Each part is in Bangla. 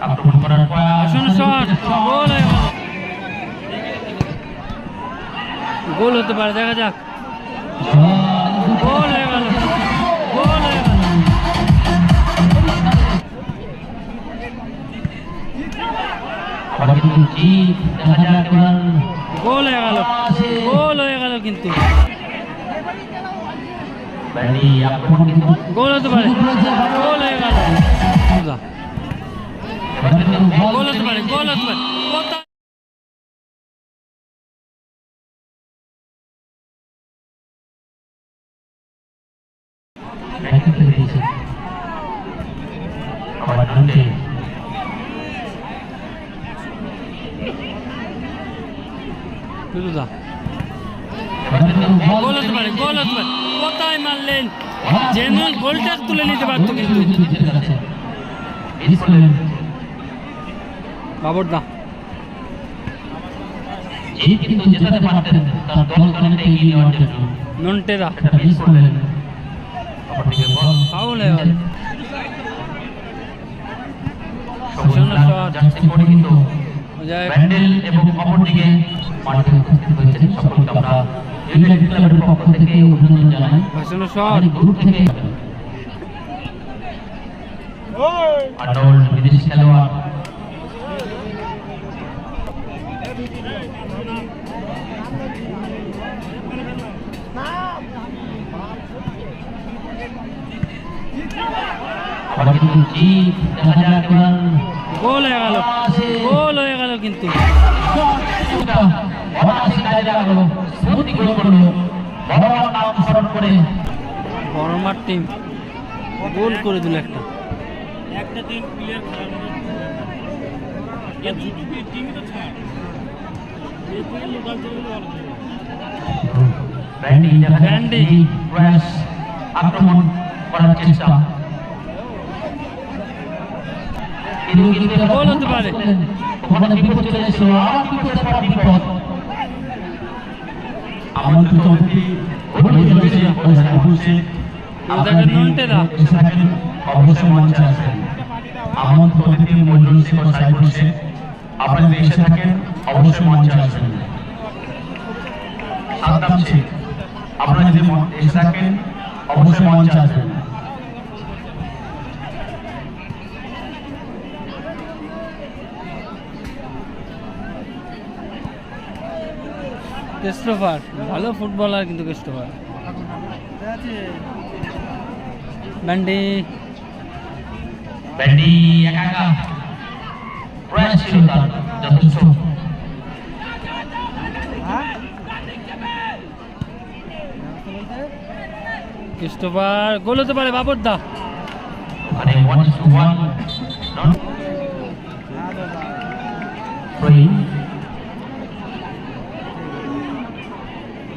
আক্রমণ করার প্রয়াস গোল। হতে পারে, দেখা যাক। গোল হয়ে গেল। গোল হয়ে গেল, গোল হয়ে গেল কিন্তু। গোল হতে পারে, গোল হয়ে গেল। গোল হতে পারে গোল হতে পারে কোথায় ব্যাটিং করে দিয়েছে আবার ঢুকে ফিরুদা এবার কিন্তু বল গোল হতে পারে গোল হতে পারে কোথায় মারলেন জেনুয়াল গোলটা তুলে নিতে পারতো কিন্তু মিস করলেন বাবর দা কিন্তু জেতাতে পারতেন তার দলকে এগিয়ে নেওয়ার জন্য। নন্টেরা। একটা মিস করলেন। অপরদিকে বল। ফাউল হয়ে। গেল জার্সি পরে কিন্তু ব্যান্ডেল এবং অপরদিকে মাঠে উপস্থিত হয়েছেন সকলকে আমরা। ইংল্যান্ড ক্লাবের পক্ষ থেকে অভিনন্দন জানাই। অনেক দূর থেকে। আটল বিদেশি খেলোয়াড় আবার কিন্তু জিত দেখা যাক এবার গোল হয়ে গেল গোল হয়ে গেল কিন্তু গোল করে দিল একটা এর দুটো টিমই তো ছাড় এই থেকে লোকাল চলে গেলে ভালো খেলে। ব্র্যান্ডি দেখা ব্র্যান্ডি। ব্র্যান্ডি প্রয়াস আক্রমণ করার চেষ্টা কিন্তু কিন্তু এবার গোল হতে পারে। ওখানে বিপদ চলে এসেছিল আবার বিপদের পর বিপদ। আমন্ত্রিত অতিথি মজলিসে ও সাইফুলসে ওদেরকে নন্টেরা। অবশ্যই মঞ্চে আসবেন। আমন্ত্রিত অতিথি মজলিসে ও সাইফুলসে আপনারা এসে থাকেন অবশ্যই মঞ্চে আসবেন। সাদ্দাম শেখ আপনারা যদি এসে থাকেন অবশ্যই মঞ্চে আসবেন। ক্রিস্টোফার ভালো ফুটবলার কিন্তু ক্রিস্টোফার। ব্যান্ডি। ব্যান্ডি একাকা। প্রয়াসশীলতা যথেষ্ট। ক্রিস্টোফার গোল হতে পারে বাবরদা। মানে 1 টু 1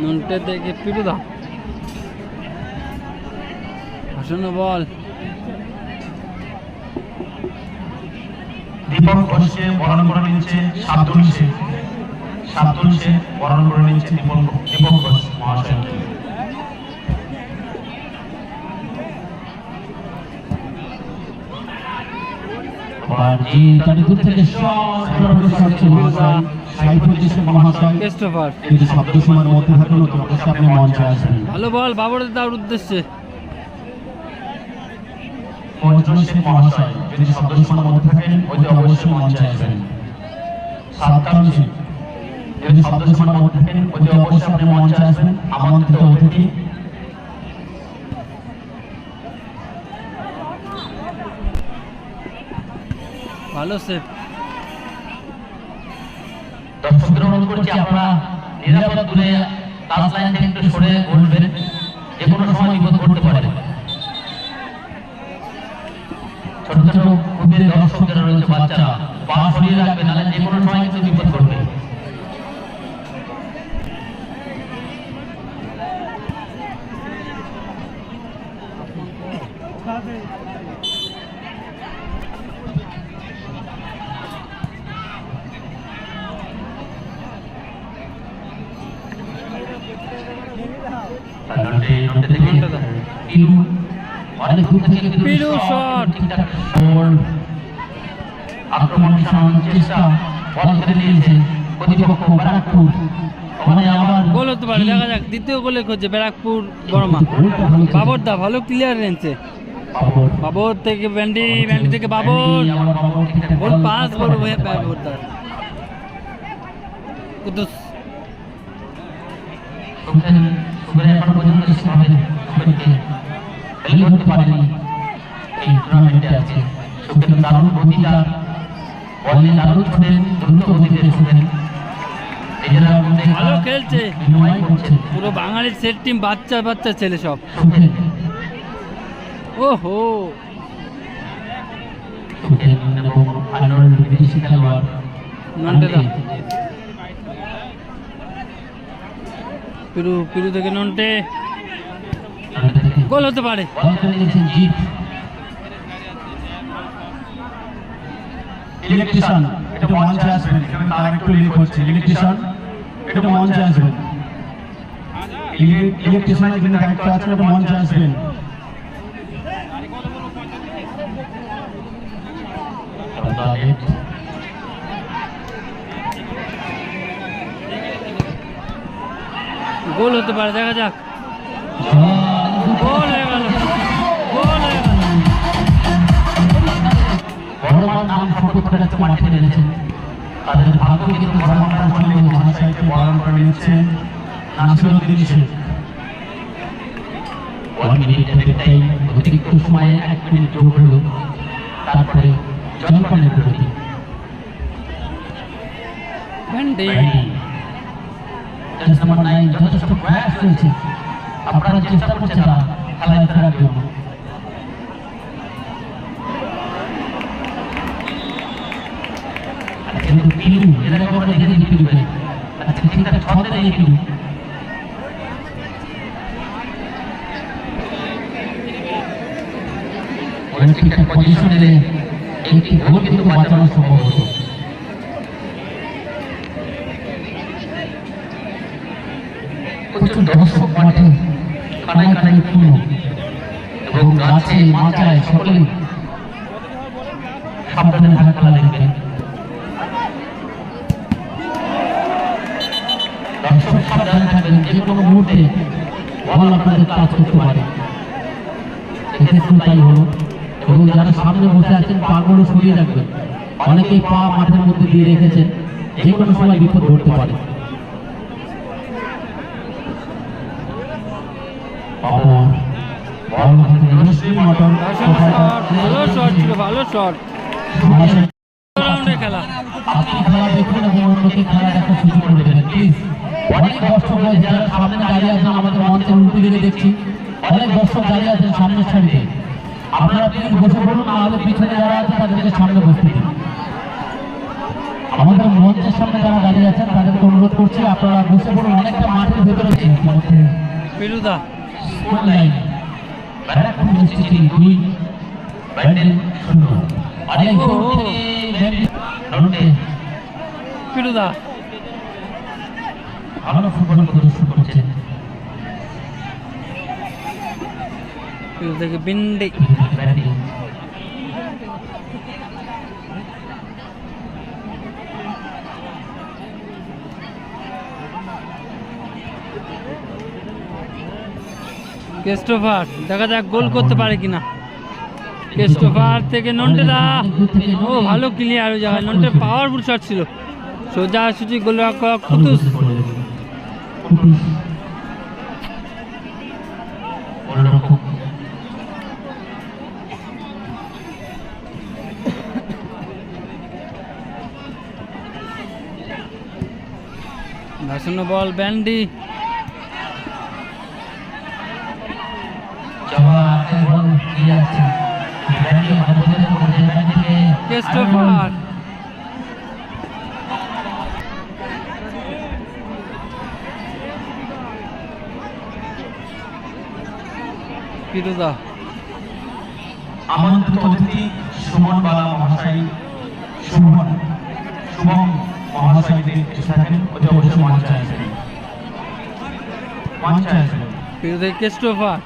নন্টে থেকে ফিরুদা। ভাসানো বল। দীপক ঘোষকে বরণ করে নিচ্ছে শাব্দুল শেখ শাব্দুল শেখ বরণ করে নিচ্ছে দীপক দীপক ঘোষ মহাশয়কে আবার জিত থেকে শট মহাশয় সাইফুল ইসলাম মহাশয় ক্রিস্টোফার। যদি শব্দ সময়ের মধ্যে থাকেন অতি অবশ্যই আপনি মঞ্চে আসবেন। ভালো বল বাবর দার উদ্দেশ্যে। মজরুল মহাশয় যদি শব্দ সময়ের মধ্যে থাকেন অতি অবশ্যই মঞ্চে আসবেন। শেখ যদি শব্দ সময়ের মধ্যে থাকেন অতি অবশ্যই আপনি মঞ্চে আসবেন। আমন্ত্রিত অতিথি ভালো সেভ দর্শকদের অনুরোধ করছি আপনারা নিরাপদ দূরে তার লাইন থেকে একটু সরে বসবেন। যে কোনো সময় বিপদ ঘটতে পারে। ছোট ছোট খুবই দর্শক যারা রয়েছে বাচ্চারা। পা সরিয়ে রাখবে নাহলে যে কোনো সময় কিন্তু বিপদ ঘটবে। নন্টে নন্টে পিলু বল আক্রমণ সামান্য চেষ্টা বল কেড়ে নিয়েছে প্রতিপক্ষ ব্যারাকপুর। গোল হতে পারে দেখা যাক দ্বিতীয় গোলে খুঁজছে ব্যারাকপুর বড়মা বাবর দা ভালো ক্লিয়ার রেঞ্জে বাবর। থেকে ব্যান্ডি ব্যান্ডি থেকে Babar. Goal pass ball Babar দা। কুদুস সুখেন এখন পর্যন্ত সেভাবে সুখেনকে খেলে ধরতে পারেনি এই টুর্নামেন্টে আছে। সুখেন দারুণ গতিদার বলে দারুণ ছোটেন দ্রুত গতিতে সুখেন ভালো খেলছে। পুরো বাঙালির সেট টিম বাচ্চা বাচ্চা ছেলে সব। ওহো। সুখেন এবং আনোয়ার বিদেশি খেলোয়াড় নন্টেদা পিরু পিরু থেকে নন্টে। গোল হতে পারে। ইলেকট্রিশিয়ান এটা মঞ্চে আসবেন তার একটু লিক হচ্ছে। ইলেকট্রিশিয়ান এটা মঞ্চে আসবেন ইলেকট্রিশিয়ান এখানে দায়িত্ব আছে এটা মঞ্চে আসবেন গোল হতে পারে দেখা যাক। গোল হয়ে গেল গোল হয়ে গেল। বড়মার নাম ফটো করে যাচ্ছে মাঠে নেমেছেন তাদের ভাগ্য কিন্তু বড়মার পছন্দ হয়েছে মহাশয়কে বরণ করে নিচ্ছেন Nasiruddin Sheikh one minute effect time অতিরিক্ত সময়ে এক মিনিট যোগ হলো তারপরে জলপানের বিরতি জার্সি নাম্বার নাইন যথেষ্ট প্রয়াস রয়েছে। আপনারা চেষ্টা করছেন না খেলায় ফেরার জন্য। ছন্দে নেই পিলু। পজিশন কিন্তু বাঁচানো সম্ভব হতো। প্রচুর দর্শক মাঠে কানায় কানায় পূর্ণ এবং গাছে মাচায় সকলেই সাবধানে থাকা খেলা দেখবেন দর্শক সাবধানে থাকবেন। যে কোনো মুহূর্তে বল আপনাদের কাজ করতে পারে। এক্ষেত্রে তাই হলো। এবং যারা সামনে বসে আছেন পাগুলো সরিয়ে রাখবেন। অনেকেই পা মাঠের মধ্যে দিয়ে রেখেছেন। যে কোনো সময় বিপদ ঘটতে পারে বাবর বল মুসলিম মটন দর্শন শট ভালো শট ছিল ভালো শট। খেলা। আপনি খেলা দেখুন এবং অন্যকে খেলা দেখার সুযোগ করে দেবেন প্লিজ অনেক দর্শক রয়েছে যারা সামনে দাঁড়িয়ে আছেন আমাদের মঞ্চের উল্টো দিকে দেখছি। অনেক দর্শক দাঁড়িয়ে আছেন সামনের সারিতে। আপনারা প্লিজ বসে পড়ুন না পিছনে যারা আছে তাদেরকে সামনে বসতে দিন। আমাদের মঞ্চের সামনে যারা দাঁড়িয়ে আছেন তাদেরকে অনুরোধ করছি আপনারা বসে পড়ুন অনেকটা মাঠের ভেতরে। ইতিমধ্যে পিরুদা স্কোর লাইন ব্যারাকপুর ইনস্টিটিউট দুই ব্যান্ডেল শূন্য অনেক দূর থেকে ব্যান্ডেল রোডে পিরুদা ভালো ফুটবল প্রদর্শন করছেন পিরু থেকে বিন্ডি ব্যান্ডেল ক্রিস্টোফার, দেখা যাক গোল করতে পারে কিনা। ক্রিস্টোফার থেকে নন্টেদা। ও, ভালো ক্লিয়ার ওই জায়গায়। নন্টে পাওয়ারফুল শট ছিল। সোজা সুজি গোল কুতুস। বল, ব্যান্ডি জবাতে বল দিয়ে যাচ্ছে ব্যান্ডি অবদান করেছে ব্যান্ডিকে ক্রিস্টোফার। পিরুদা আমন্ত্রিত অতিথি সুমন বালা মহাশয় সুমন শুভম মহাশয়দের থাকেন অতি অবশ্যই মঞ্চে আসবেন মঞ্চে আসবেন ক্রিস্টোফার।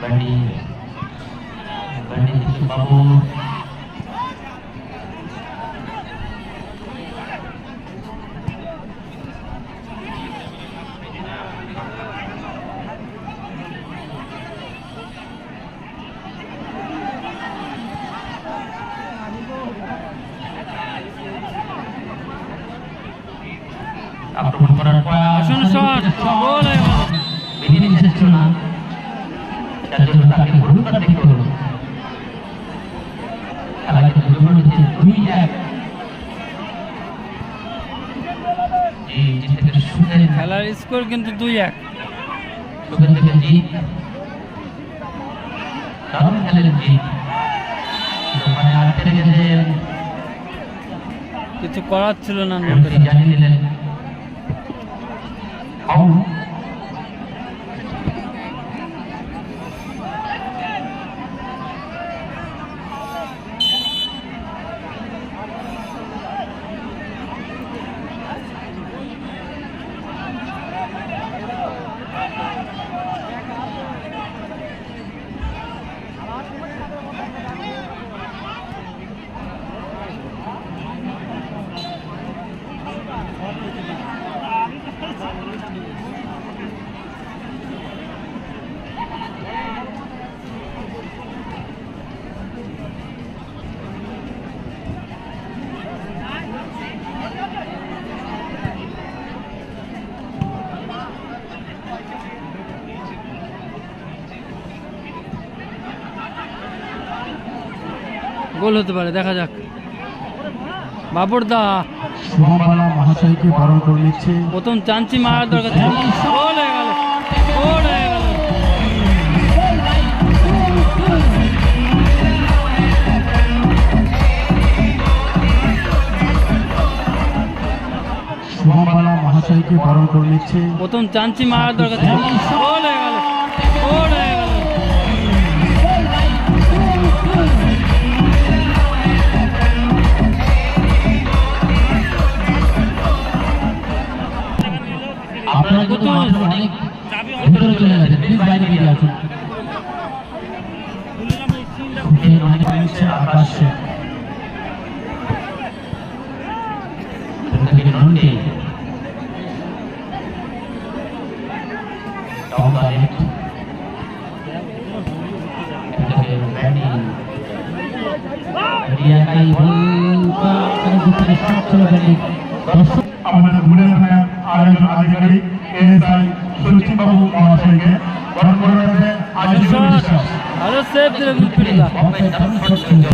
ব্যান্ডি ব্যান্ডি বাবু আক্রমণ করার পর আসুন শট গোল হয়ে গেল বেরিয়ে এসেছিল না যার জন্য তাকে হলুদ কার্ড দেখতে হলো খেলাকে দুর্বল হচ্ছে দুই এক খেলার স্কোর কিন্তু দুই এক। দারুণ খেলেন জিত আটকে কিছু করার ছিল না। জানিয়ে দিলেন ফাউল গোল হতে পারে দেখা যাক। বাবরদা। শুভমবালা মহাশয়কে বরণ করে নিচ্ছে। প্রথম চাঞ্চি মারার দরকার ছিল। গোল হয়ে গেল। গোল হয়ে গেল। শুভমবালা মহাশয়কে বরণ করে নিচ্ছে। প্রথম চান্সি মারার দরকার ছিল। গোল হয়ে গেল গোল। আপনারা কিন্তু মাঠের অনেক ভিতরে চলে গেছেন। প্লিজ বাইরে বেরিয়ে আসুন আকাশ আমাদের গুণের আয়োজন আধিকারিক এএসআই সচিন মহাশয়কে বরণ করে নেবে আজীবন বিশ্বাস ভালো সেভ দিল কিন্তু পিরুদা বম্বে দারুণ শট ছিল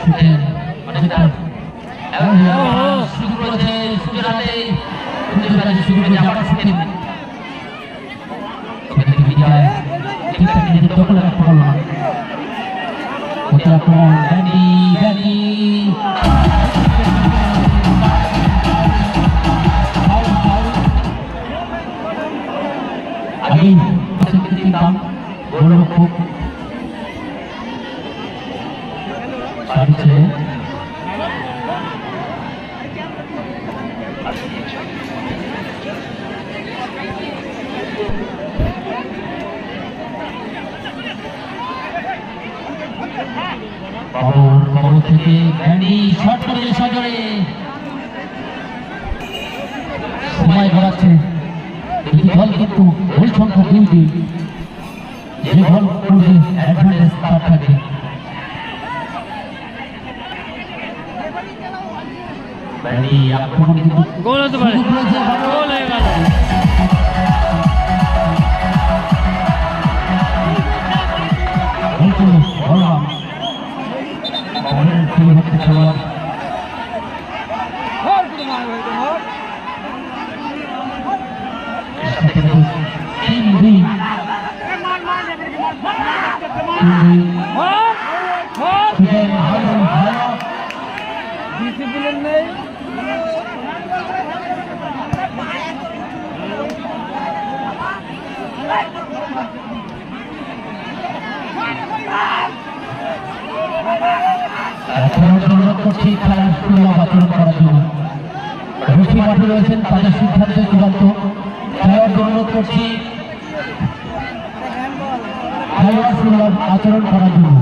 সুখের অনেকটা এবং শুরু করেছে সুখের হাতে সুখের কাছে শুরু করেছে আবার সুখের সুখের বিজয় ঠিকঠাক নিজের দখলে রাখতে পারল আগেই দাম গোলরক্ষক সারিছে বাবুর বাবু থেকে ব্যান্ডি শট করে সজরে। সময় গড়াচ্ছে। এই বল কিন্তু গোল সংখ্যা দুইটি যে বল করবে অ্যাডভান্টেজ তার কিন্তু গোল হতে পারে। গোল হয়ে গেল। রয়েছেন তাদের সিদ্ধান্ত চূড়ান্ত। খেলোয়াড় অনুরোধ করছি। খেলোয়াড় আচরণ করার জন্য।